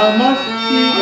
భయంకర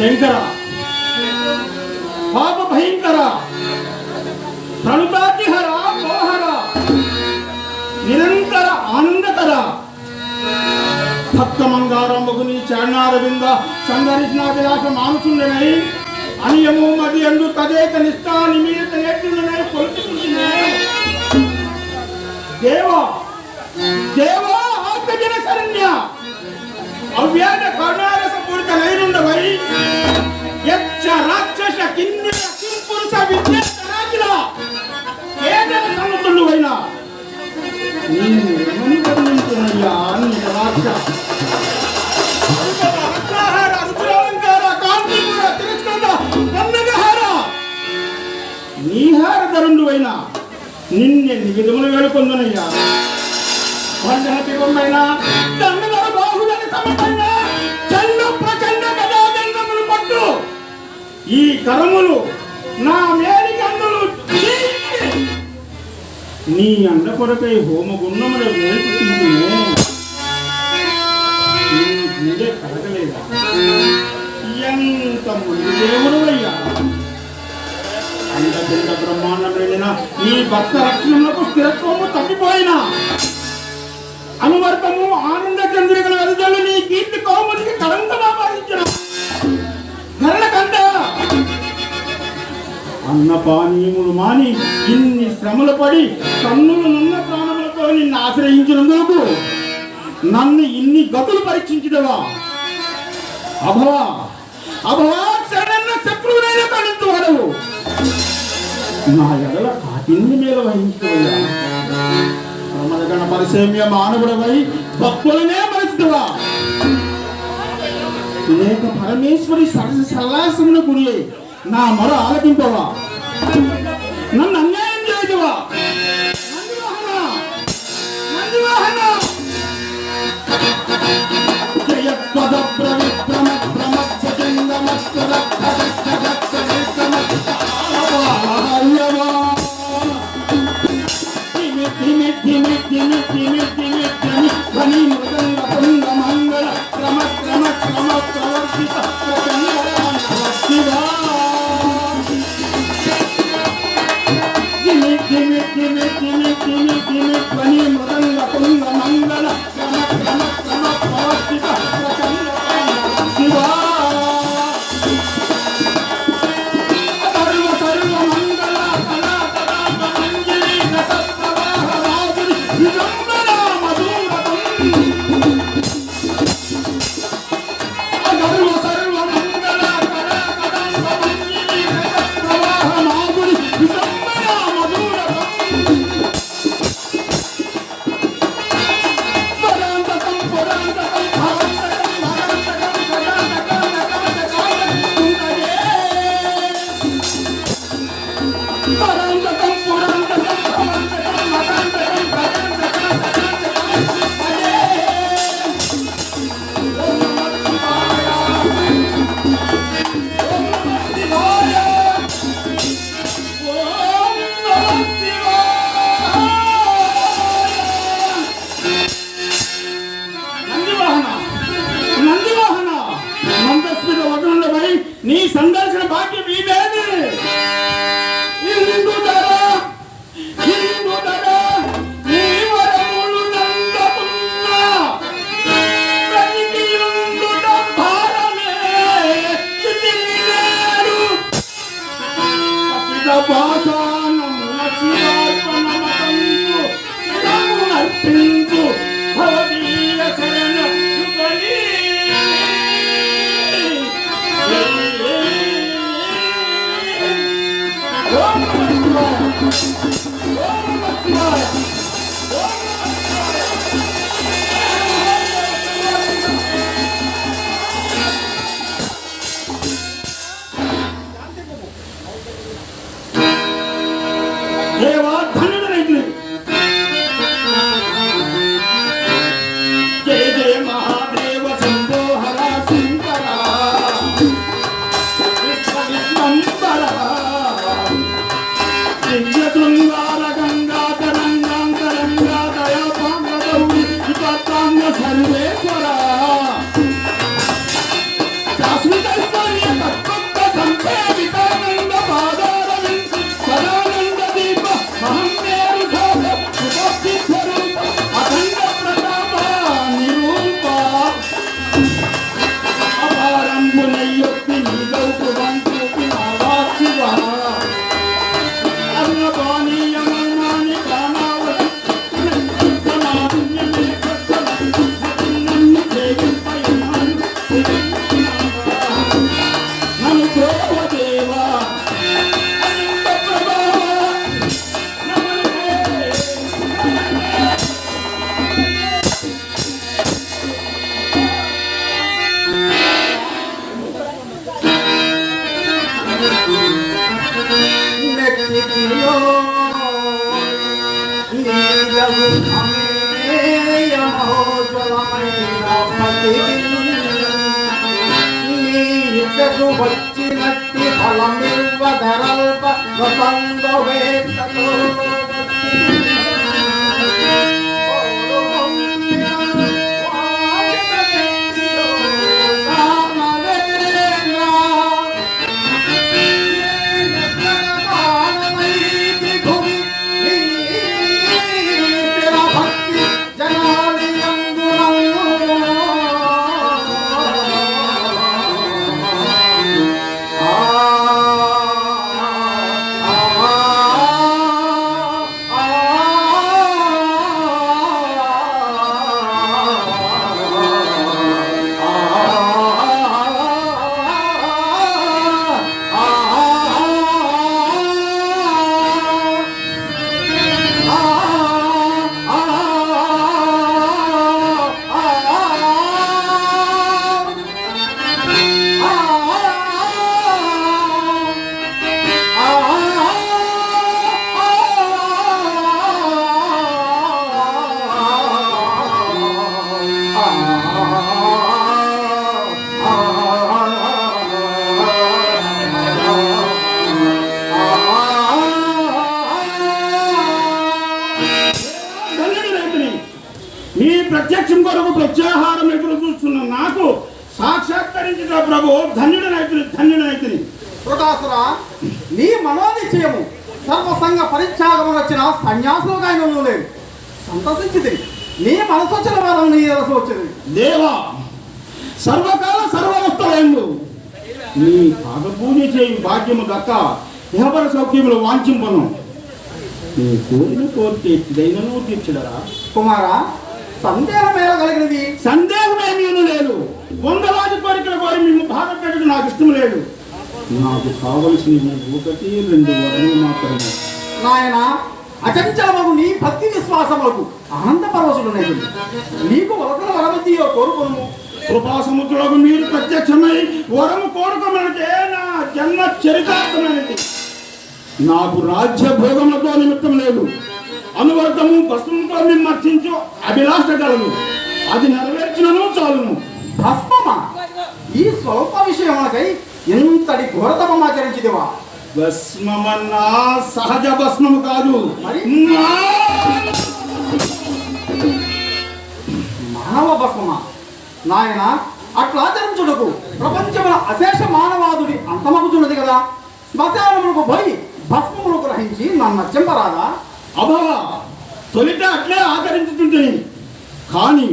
శంకర పాప భయంకర ప్రణుతాతిహర మోహర నిరంతర ఆనందకర. భక్తమంగారంభకుని చరణారవింద సందర్శనాభిలాష మానుచుండనై అనియము మది అందు తదేక నిష్ఠా నిమిత నేర్చుండనై కొలుచుకుంటున్నాయి. దేవా దేవా ఆత్మజన శరణ్య అవ్యాజ కరుణారస పూరిత నైరుండవై యక్ష రాక్షస కిన్నెర కింపురుష విద్యారాజుల కేదన సముద్రుడువైన. నిన్ను ఏమని వర్ణించునయ్యా నీ రాక్ష రత్నాహార, రుద్రాలంకార, కాంతిపుర, నీహార ధరుండువైన నిన్నెన్ని విధములు వేడుకొందునయ్యా. వందనతి బొమ్మైన ఈ కరములు నా మేలికి అందులు నీ అండ కొరకై హోమగుండముల వేడుకుంటునే నీ గుండె కలగలేదా? ఎంత ముందు దేవుడు అయ్యా అండపిండ బ్రహ్మాండం వెళ్ళిన నీ భక్త రక్షణకు స్థిరత్వము తప్పిపోయినా. అనువర్తము ఆనంద చంద్రికల వెలుదలు నీ కీర్తి కౌమునికి కలంకగా అన్న పానీయములు మాని ఇన్ని శ్రమలు పడి కన్నులు నున్న ప్రాణములతో నిన్ను ఆశ్రయించినందుకు నన్ను ఇన్ని గతులు పరీక్షించదవా అభవా అభవా చడన్న శత్రువునైనా కణించు నా ఎడల కాటింది మీద వహించవయ్యా ప్రమదగణ పరిసేమ్య మానవుడవై భక్తులనే మరచుదువా? లేక పరమేశ్వరి సరస సల్లాసమున గురి నా మొర ఆలకింపవా నన్ను అన్యాయం నీ సందర్శన భాగ్యం ఇదేది Ô, Nossa Senhora! Ô, Nossa Senhora! ರುಚಿ ನಟ್ಟಿ ಫಲಮಿರುವ ಧರಲ್ಪ ವಸಂದವೇ ತೋ కొరకు ప్రత్యాహారం ఎదురు చూస్తున్న నాకు సాక్షాత్కరించిన ప్రభు ధన్యుడనైతుని ధన్యుడనైతుని. కృతాసుర నీ మనోనిశ్చయము సర్వసంగ పరిత్యాగము వచ్చిన సన్యాసులుగా ఆయన లేదు. సంతసించింది నీ మనసు వచ్చిన వారం నీ మనసు వచ్చింది. దేవా సర్వకాల సర్వవస్థలందు నీ పాద పూజ చేయు భాగ్యము దక్క ఇహపర సౌఖ్యములు వాంఛింపను. నీ కోరిన కోరితే దైనను తీర్చడరా? కుమార సందేహం ఎలా కలిగినది సందేహమేమీ లేదు. వందలాది కోరికల కోరి మేము బాధ పెట్టడం నాకు ఇష్టం లేదు. నాకు కావలసిన ఒకటి రెండు వరములు మాత్రమే. నాయన అచంచలమగు నీ భక్తి విశ్వాసములకు ఆనంద పరవశుడు నీకు వలసల వరమతి కోరుకును కృపా సముద్రులకు మీరు ప్రత్యక్షమై వరము కోరుకోమనకే నా జన్మ చరితార్థమైనది. నాకు రాజ్య భోగములతో నిమిత్తం లేదు. అనువర్తము భస్మంతో విమర్శించు అభిలాష కలదు అది నెరవేర్చినను చాలును. భస్మమా? ఈ స్వల్ప విషయములకై ఇంతటి ఘోరతమాచరించిదివా భస్మమన్నా సహజ భస్మము కాదు. మానవ భస్మమా? నాయన అట్లా ఆచరించుటకు ప్రపంచముల అశేష మానవాదుడి అంతమగుచున్నది కదా. శ్మశానములకు పోయి భస్మములు గ్రహించి నన్ను చెంపరాదా అభవ. తొలిట అట్లే ఆచరించుతుంటుంది కానీ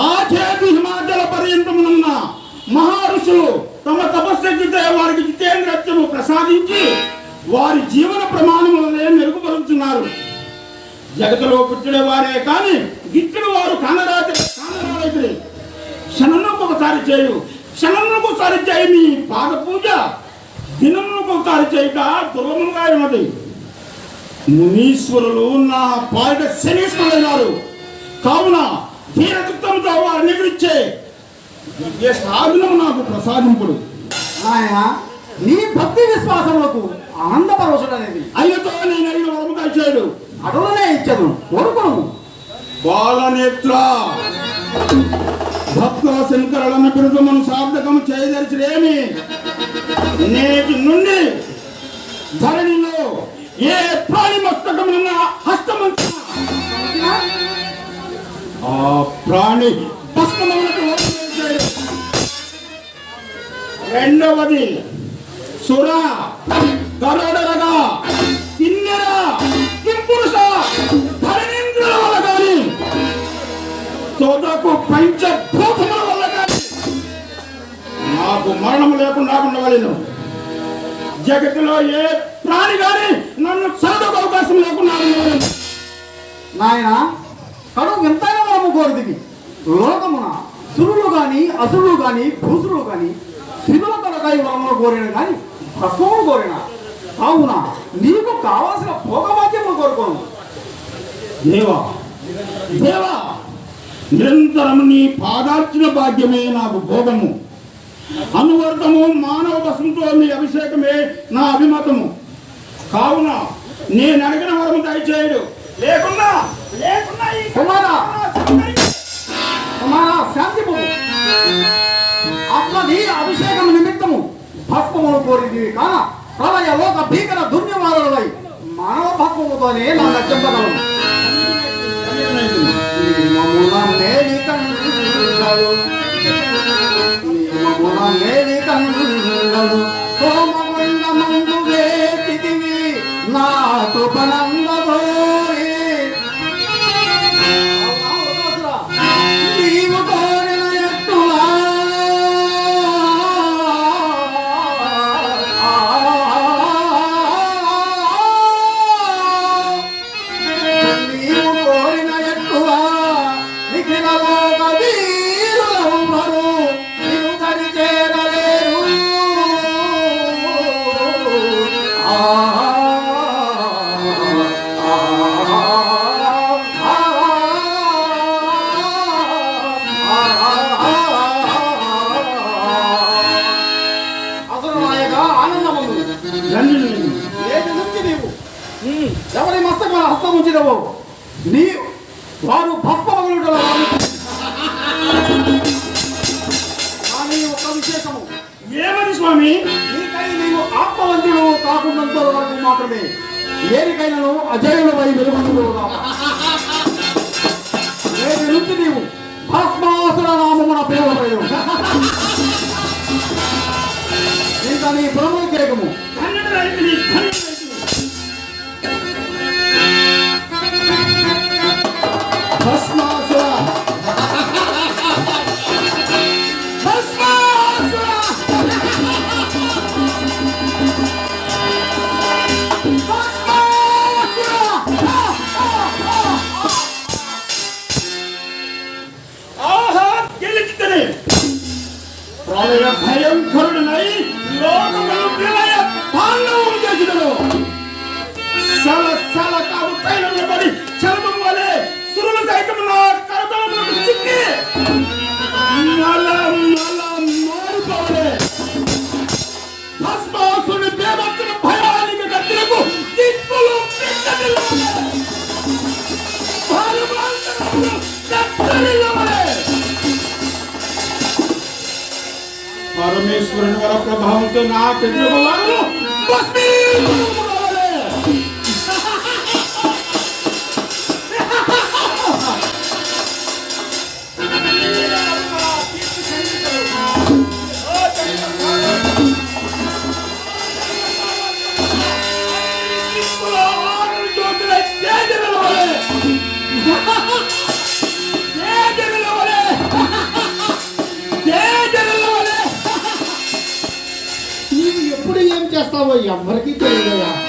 ఆ చేతి హిమాచల పర్యంతమునున్న మహర్షులు తమ తపశక్తితో వారికి జితేంద్రత్వము ప్రసాదించి వారి జీవన ప్రమాణములనే మెరుగుపరుచున్నారు. జగతిలో పుట్టిన వారే కానీ గిట్టిన వారు కానరాత్రి కానరాత్రి క్షణంలోకి ఒకసారి చేయు. క్షణంలోకి ఒకసారి చేయి మీ పాద పూజ దినంలోకి ఒకసారి చేయక దుర్లభంగా ఉన్నది. మునీశ్వరులు నా పాట శనీశ్వరులైనారు కావున వారిని ఎదిరించే దివ్య సాధనం నాకు ప్రసాదింపుడు. నాయన నీ భక్తి విశ్వాసములకు ఆనంద పరవశుడు అనేది అయ్యతో నేను అడిగిన వరముగా చేయడు అటులనే ఇచ్చదు కోరుకును. బాలనేత్ర భక్త శంకరులన్న బిరుదమును సార్థకము చేయదలిచినేమి నేటి నుండి ధరణిలో ఏ ప్రాణి మస్తకమున్న హస్తమంతున్నా ఆ ప్రాణి భస్మములకు రెండవది సుర గరుడరగా కిన్నెర కింపురుష ధరణేంద్రుల వల్ల కానీ తోటకు పంచభూతముల వల్ల కానీ నాకు మరణము లేకుండా ఉండవలను. జగత్తులో ఏ ప్రాణి కానీ నన్ను చదవకు అవకాశం లేకుండా. నాయన కడు వింతైన వరము కోరిదివి లోకమున సురులు గాని అసురులు గాని భూసులు గాని శివుల తలకాయ వరములు కోరిన గాని భస్మములు కోరిన కావున నీకు కావాల్సిన భోగవాక్యములు కోరుకోను. దేవా దేవా నిరంతరం నీ పాదార్చన భాగ్యమే నాకు భోగము. అనువర్తము మానవ వసంతో నీ అభిషేకమే నా అభిమతము. కావున నేను అడిగిన వరము దయచేయడు. లేకున్నా లేకున్నా కుమారా! కుమారా శాంతి అట్లది అభిషేకం నిమిత్తము భస్మములు కోరిదివి కాన ప్రళయ లోక భీకర దుర్నివారులై మానవ భస్మముతోనే నా నచ్చంపగలను నియమమున Ojalá పూజిదవు నీ వారు భక్తమగులు ఏమని స్వామి? నీకై నేను ఆత్మవంతుడు కాకుండా వరకు మాత్రమే. ఏరికైనను అజయులపై వెలుగుతుంది నేటి నుంచి నీవు? భస్మాసుర నామము నా పేరు ఇంకా నీ బ్రహ్మ కేకము Basmazlar स्मरण और प्रभाव के नाथ प्रभु वो यमभर की चली गया